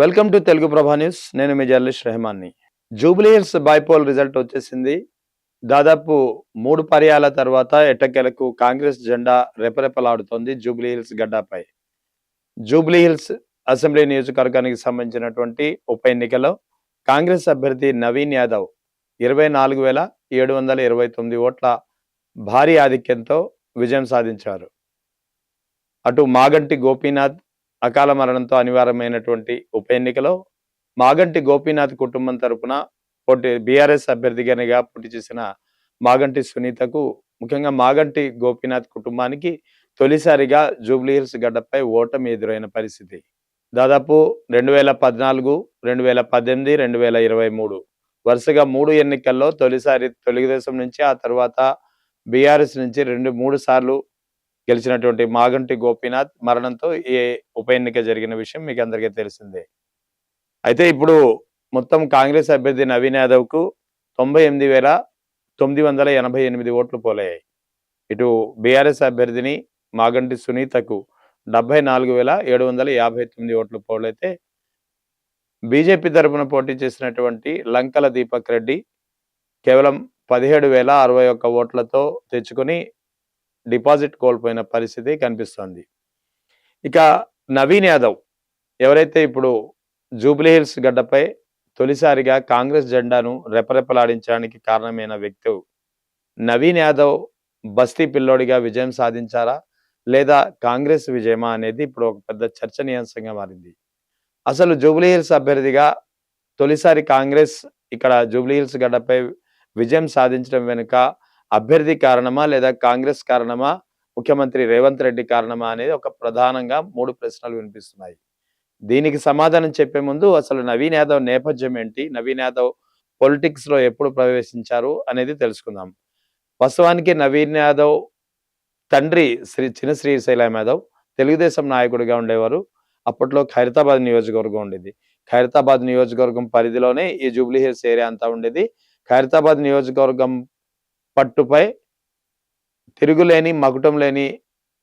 Welcome to Telugu Prabha news నేను మీ journalist రెహమాన్ని. జూబ్లీహిల్స్ బైపోల్ రిజల్ట్ వచ్చేసింది. దాదాపు మూడు పర్యాల తర్వాత ఎట్టకెలకు కాంగ్రెస్ జెండా రెపరెపలాడుతోంది జూబ్లీహిల్స్ గడ్డాపై. జూబ్లీహిల్స్ అసెంబ్లీ నియోజకవర్గానికి సంబంధించినటువంటి ఉప ఎన్నికలో కాంగ్రెస్ అభ్యర్థి నవీన్ యాదవ్ ఇరవై నాలుగు వేల ఏడు వందల ఇరవై తొమ్మిది ఓట్ల భారీ ఆధిక్యంతో విజయం సాధించారు. అటు మాగంటి గోపీనాథ్ అకాల మరణంతో అనివార్యమైనటువంటి ఉప ఎన్నికలో మాగంటి గోపీనాథ్ కుటుంబం తరపున పోటీ బీఆర్ఎస్ అభ్యర్థిగానిగా పోటీ చేసిన మాగంటి సునీతకు ముఖ్యంగా మాగంటి గోపీనాథ్ కుటుంబానికి తొలిసారిగా జూబ్లీహిల్స్ గడ్డపై ఓటమి ఎదురైన పరిస్థితి. దాదాపు రెండు వేల పద్నాలుగు రెండు వేల పద్దెనిమిది రెండు వేల ఇరవై మూడు వరుసగా మూడు ఎన్నికల్లో తొలిసారి తెలుగుదేశం నుంచి ఆ తర్వాత బీఆర్ఎస్ నుంచి రెండు మూడు సార్లు గెలిచినటువంటి మాగంటి గోపీనాథ్ మరణంతో ఈ ఉప ఎన్నిక జరిగిన విషయం మీకు అందరికీ తెలిసిందే. అయితే ఇప్పుడు మొత్తం కాంగ్రెస్ అభ్యర్థి నవీన్ యాదవ్కు తొంభై ఎనిమిది వేల తొమ్మిది వందల ఎనభై ఎనిమిది ఓట్లు పోలయ్యాయి. ఇటు బీఆర్ఎస్ అభ్యర్థిని మాగంటి సునీతకు డెబ్బై నాలుగు వేల ఏడు వందల యాభై తొమ్మిది ఓట్లు పోలైతే బీజేపీ తరపున పోటీ చేసినటువంటి లంకల దీపక్ రెడ్డి కేవలం పదిహేడు వేల అరవై ఒక్క ఓట్లతో తెచ్చుకొని డిపాజిట్ కోల్పోయిన పరిస్థితి కనిపిస్తోంది. ఇక నవీన్ యాదవ్ ఎవరైతే ఇప్పుడు జూబ్లీహిల్స్ గడ్డపై తొలిసారిగా కాంగ్రెస్ జెండాను రెపరెపలాడించడానికి కారణమైన వ్యక్తి నవీన్ యాదవ్ బస్తీ పిల్లోడిగా విజయం సాధించారా? లేదా కాంగ్రెస్ విజయమా అనేది ఇప్పుడు ఒక పెద్ద చర్చనీయాంశంగా మారింది. అసలు జూబ్లీహిల్స్ అభ్యర్థిగా తొలిసారి కాంగ్రెస్ ఇక్కడ జూబ్లీహిల్స్ గడ్డపై విజయం సాధించడం వెనుక అభ్యర్థి కారణమా లేదా కాంగ్రెస్ కారణమా ముఖ్యమంత్రి రేవంత్ రెడ్డి కారణమా అనేది ఒక ప్రధానంగా మూడు ప్రశ్నలు వినిపిస్తున్నాయి. దీనికి సమాధానం చెప్పే ముందు అసలు నవీన్ యాదవ్ నేపథ్యం ఏంటి నవీన్ యాదవ్ పొలిటిక్స్లో ఎప్పుడు ప్రవేశించారు అనేది తెలుసుకుందాం. వాస్తవానికి నవీన్ యాదవ్ తండ్రి శ్రీ చిన్న శ్రీశైలం యాదవ్ తెలుగుదేశం నాయకుడిగా ఉండేవారు. అప్పట్లో ఖైరతాబాద్ నియోజకవర్గం ఉండేది. ఖైరతాబాద్ నియోజకవర్గం పరిధిలోనే ఈ జూబ్లీహిల్స్ ఏరియా అంతా ఉండేది. ఖైరతాబాద్ నియోజకవర్గం పట్టుపై తిరుగులేని మకుటం లేని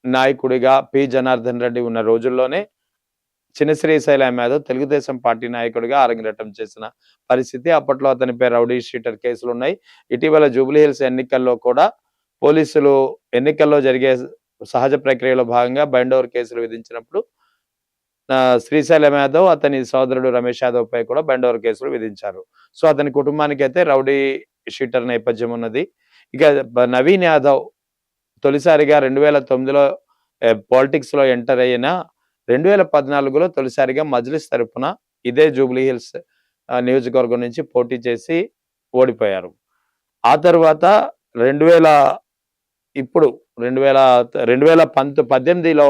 నాయకుడిగా పి. జనార్దన్ రెడ్డి ఉన్న రోజుల్లోనే చిన్న శ్రీశైలం యాదవ్ తెలుగుదేశం పార్టీ నాయకుడిగా అరంగేటం చేసిన పరిస్థితి. అప్పట్లో అతనిపై రౌడీ షీటర్ కేసులు ఉన్నాయి ఇటీవల జూబ్లీహిల్స్ ఎన్నికల్లో కూడా పోలీసులు ఎన్నికల్లో జరిగే సహజ ప్రక్రియలో భాగంగా బైండోవర్ కేసులు విధించినప్పుడు శ్రీశైలం యాదవ్ అతని సోదరుడు రమేష్ యాదవ్ పై కూడా బైండోవర్ కేసులు విధించారు. సో అతని కుటుంబానికి అయితే రౌడీ షీటర్ నేపథ్యం ఉన్నది. ఇక నవీన్ యాదవ్ తొలిసారిగా రెండు వేల తొమ్మిదిలో పాలిటిక్స్లో ఎంటర్ అయిన రెండు వేల పద్నాలుగులో తొలిసారిగా మజ్లిస్ తరఫున ఇదే జూబ్లీ హిల్స్ నియోజకవర్గం నుంచి పోటీ చేసి ఓడిపోయారు. ఆ తర్వాత రెండు వేల ఇప్పుడు రెండు వేల రెండు వేల పంత పద్దెనిమిదిలో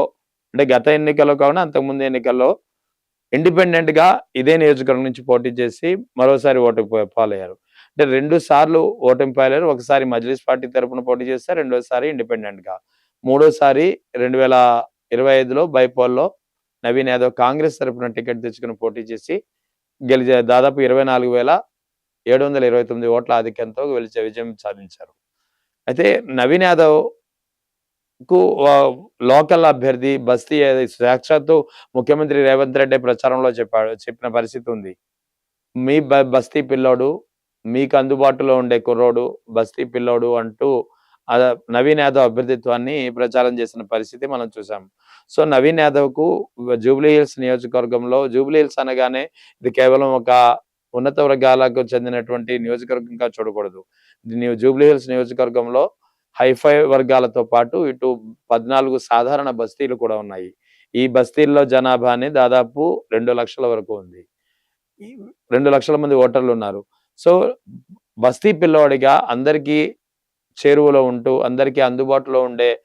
అంటే గత ఎన్నికల్లో కావున అంతకుముందు ఎన్నికల్లో ఇండిపెండెంట్గా ఇదే నియోజకవర్గం నుంచి పోటీ చేసి మరోసారి ఓటు పాలయ్యారు. అంటే రెండు సార్లు ఓటమి పాలయ్యారు. ఒకసారి మజ్లిస్ పార్టీ తరపున పోటీ చేస్తే రెండోసారి ఇండిపెండెంట్గా. మూడోసారి రెండు వేల ఇరవై ఐదులో బైపోల్లో నవీన్ యాదవ్ కాంగ్రెస్ తరపున టికెట్ తెచ్చుకుని పోటీ చేసి గెలిచే దాదాపు ఇరవై నాలుగు వేల ఏడు వందల ఇరవై తొమ్మిది ఓట్ల ఆధిక్యంతో గెలిచే విజయం సాధించారు. అయితే నవీన్ యాదవ్కు లోకల్ అభ్యర్థి బస్తీ సాక్షాత్తు ముఖ్యమంత్రి రేవంత్ రెడ్డి ప్రచారంలో చెప్పాడు చెప్పిన పరిస్థితి ఉంది. మీ బ- బస్తీ పిల్లోడు మీకు అందుబాటులో ఉండే కుర్రోడు బస్తీ పిల్లోడు అంటూ నవీన్ యాదవ్ అభ్యర్థిత్వాన్ని ప్రచారం చేసిన పరిస్థితి మనం చూసాం సో నవీన్ యాదవ్కు జూబ్లీ హిల్స్ నియోజకవర్గంలో జూబ్లీ హిల్స్ అనగానే ఇది కేవలం ఒక ఉన్నత వర్గాలకు చెందినటువంటి నియోజకవర్గంగా చూడకూడదు. జూబ్లీ హిల్స్ నియోజకవర్గంలో హైఫై వర్గాలతో పాటు ఇటు పద్నాలుగు సాధారణ బస్తీలు కూడా ఉన్నాయి. ఈ బస్తీల్లో జనాభాని దాదాపు రెండు లక్షల వరకు ఉంది. రెండు లక్షల మంది ఓటర్లు ఉన్నారు. సో బస్తీ పిల్లోడిగా అందరికీ చేరువలో ఉంటూ అందరికీ అందుబాటులో ఉండే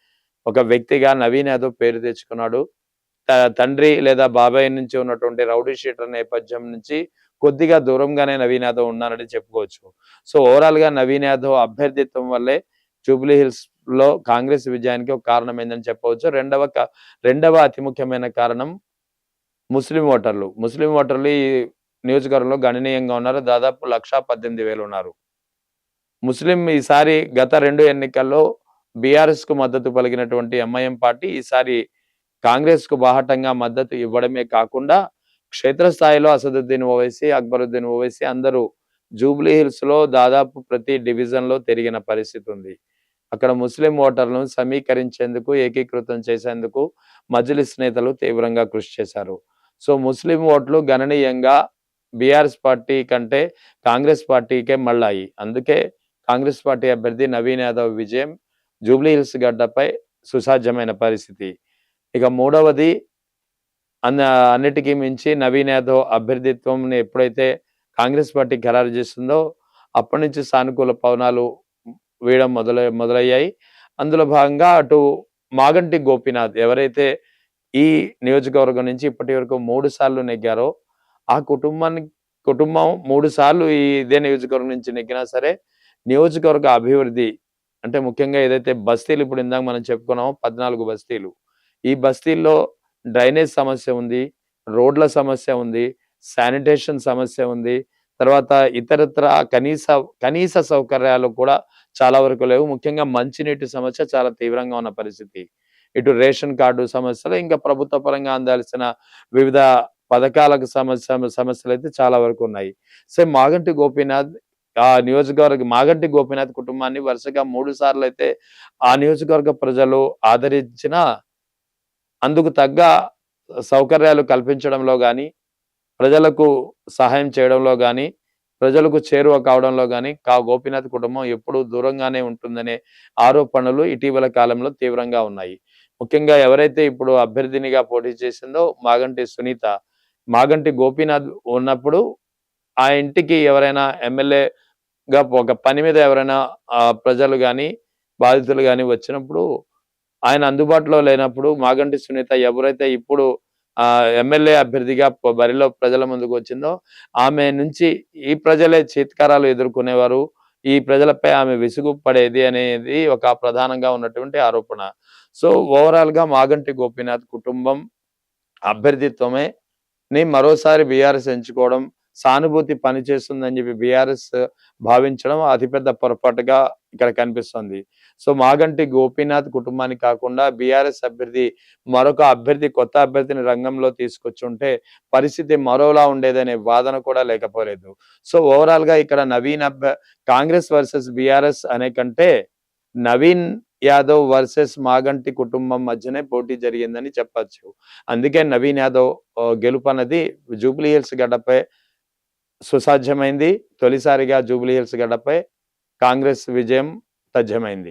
ఒక వ్యక్తిగా నవీన్ యాదవ్ పేరు తెచ్చుకున్నాడు. త- తండ్రి లేదా బాబాయ్ నుంచి ఉన్నటువంటి రౌడీ షీటర్ నేపథ్యం నుంచి కొద్దిగా దూరంగానే నవీన్ యాదవ్ ఉన్నానని చెప్పుకోవచ్చు. సో ఓవరాల్గా నవీన్ యాదవ్ అభ్యర్థిత్వం వల్లే జూబ్లీ హిల్స్లో కాంగ్రెస్ విజయానికి ఒక కారణం ఏందని చెప్పవచ్చు. రెండవ క- రెండవ అతి ముఖ్యమైన కారణం ముస్లిం ఓటర్లు. ముస్లిం ఓటర్లు నియోజకవర్గంలో గణనీయంగా ఉన్నారు. దాదాపు లక్షా పద్దెనిమిది వేలు ఉన్నారు. ముస్లిం ఈసారి గత రెండు ఎన్నికల్లో బీఆర్ఎస్కు మద్దతు పలికినటువంటి ఎంఐఎం పార్టీ ఈసారి కాంగ్రెస్కు బాహటంగా మద్దతు ఇవ్వడమే కాకుండా క్షేత్రస్థాయిలో అసదుద్దీన్ ఓవైసీ అక్బరుద్దీన్ ఓవైసీ అందరూ జూబ్లీ హిల్స్లో దాదాపు ప్రతి డివిజన్లో తిరిగిన పరిస్థితి ఉంది. అక్కడ ముస్లిం ఓటర్లను సమీకరించేందుకు ఏకీకృతం చేసేందుకు మజ్లిస్ నేతలు తీవ్రంగా కృషి చేశారు. సో ముస్లిం ఓట్లు గణనీయంగా బీఆర్ఎస్ పార్టీ కంటే కాంగ్రెస్ పార్టీకే మళ్ళాయి. అందుకే కాంగ్రెస్ పార్టీ అభ్యర్థి నవీన్ యాదవ్ విజయం జూబ్లీ హిల్స్ గడ్డపై సుసాధ్యమైన పరిస్థితి. ఇక మూడవది అన్న అన్నిటికీ మించి నవీన్ యాదవ్ అభ్యర్థిత్వం ఎప్పుడైతే కాంగ్రెస్ పార్టీ ఖరారు చేస్తుందో అప్పటి నుంచి సానుకూల పవనాలు వేయడం మొదలై మొదలయ్యాయి. అందులో భాగంగా అటు మాగంటి గోపీనాథ్ ఎవరైతే ఈ నియోజకవర్గం నుంచి ఇప్పటి వరకు మూడు సార్లు నెగ్గారో ఆ కుటుంబానికి కుటుంబం మూడు సార్లు ఇదే నియోజకవర్గం నుంచి నెగ్గినా సరే నియోజకవర్గ అభివృద్ధి అంటే ముఖ్యంగా ఏదైతే బస్తీలు ఇప్పుడు ఇందాక మనం చెప్పుకున్నామో పద్నాలుగు బస్తీలు. ఈ బస్తీల్లో డ్రైనేజ్ సమస్య ఉంది రోడ్ల సమస్య ఉంది శానిటేషన్ సమస్య ఉంది తర్వాత ఇతరత్ర కనీస కనీస సౌకర్యాలు కూడా చాలా వరకు లేవు. ముఖ్యంగా మంచినీటి సమస్య చాలా తీవ్రంగా ఉన్న పరిస్థితి. ఇటు రేషన్ కార్డు సమస్యలు ఇంకా ప్రభుత్వ పరంగా అందాల్సిన వివిధ పథకాలకు సమస్య సమస్యలు అయితే చాలా వరకు ఉన్నాయి. సో మాగంటి గోపీనాథ్ ఆ నియోజకవర్గ మాగంటి గోపీనాథ్ కుటుంబాన్ని వరుసగా మూడు సార్లు అయితే ఆ నియోజకవర్గ ప్రజలు ఆదరించిన అందుకు తగ్గ సౌకర్యాలు కల్పించడంలో కానీ ప్రజలకు సహాయం చేయడంలో కానీ ప్రజలకు చేరువ కావడంలో కానీ కా గోపీనాథ్ కుటుంబం ఎప్పుడూ దూరంగానే ఉంటుందనే ఆరోపణలు ఇటీవల కాలంలో తీవ్రంగా ఉన్నాయి. ముఖ్యంగా ఎవరైతే ఇప్పుడు అభ్యర్థినిగా పోటీ చేసిందో మాగంటి సునీత మాగంటి గోపీనాథ్ ఉన్నప్పుడు ఆ ఇంటికి ఎవరైనా ఎమ్మెల్యేగా ఒక పని మీద ఎవరైనా ప్రజలు కానీ బాధితులు కానీ వచ్చినప్పుడు ఆయన అందుబాటులో లేనప్పుడు మాగంటి సునీత ఎవరైతే ఇప్పుడు ఎమ్మెల్యే అభ్యర్థిగా బరిలో ప్రజల ముందుకు వచ్చిందో ఆమె నుంచి ఈ ప్రజలే చీత్కారాలు ఎదుర్కొనేవారు. ఈ ప్రజలపై ఆమె విసుగు పడేది అనేది ఒక ప్రధానంగా ఉన్నటువంటి ఆరోపణ. సో ఓవరాల్గా మాగంటి గోపీనాథ్ కుటుంబం అభ్యర్థిత్వమే ని మరోసారి బీఆర్ఎస్ ఎంచుకోవడం సానుభూతి పనిచేస్తుందని చెప్పి బీఆర్ఎస్ భావించడం అతిపెద్ద పొరపాటుగా ఇక్కడ కనిపిస్తుంది. సో మాగంటి గోపీనాథ్ కుటుంబాన్ని కాకుండా బీఆర్ఎస్ అభ్యర్థి మరొక అభ్యర్థి కొత్త అభ్యర్థిని రంగంలో తీసుకొచ్చుంటే పరిస్థితి మరోలా ఉండేదనే వాదన కూడా లేకపోలేదు. సో ఓవరాల్గా ఇక్కడ నవీన్ అభ్య కాంగ్రెస్ వర్సెస్ బీఆర్ఎస్ అనే కంటే నవీన్ యాదవ్ వర్సెస్ మాగంటి కుటుంబం మధ్యనే పోటీ జరిగిందని చెప్పచ్చు. అందుకే నవీన్ యాదవ్ గెలుపు అన్నది జూబ్లీ హిల్స్ గడ్డపై సుసాధ్యమైంది. తొలిసారిగా జూబ్లీ హిల్స్ గడ్డపై కాంగ్రెస్ విజయం తథ్యమైంది.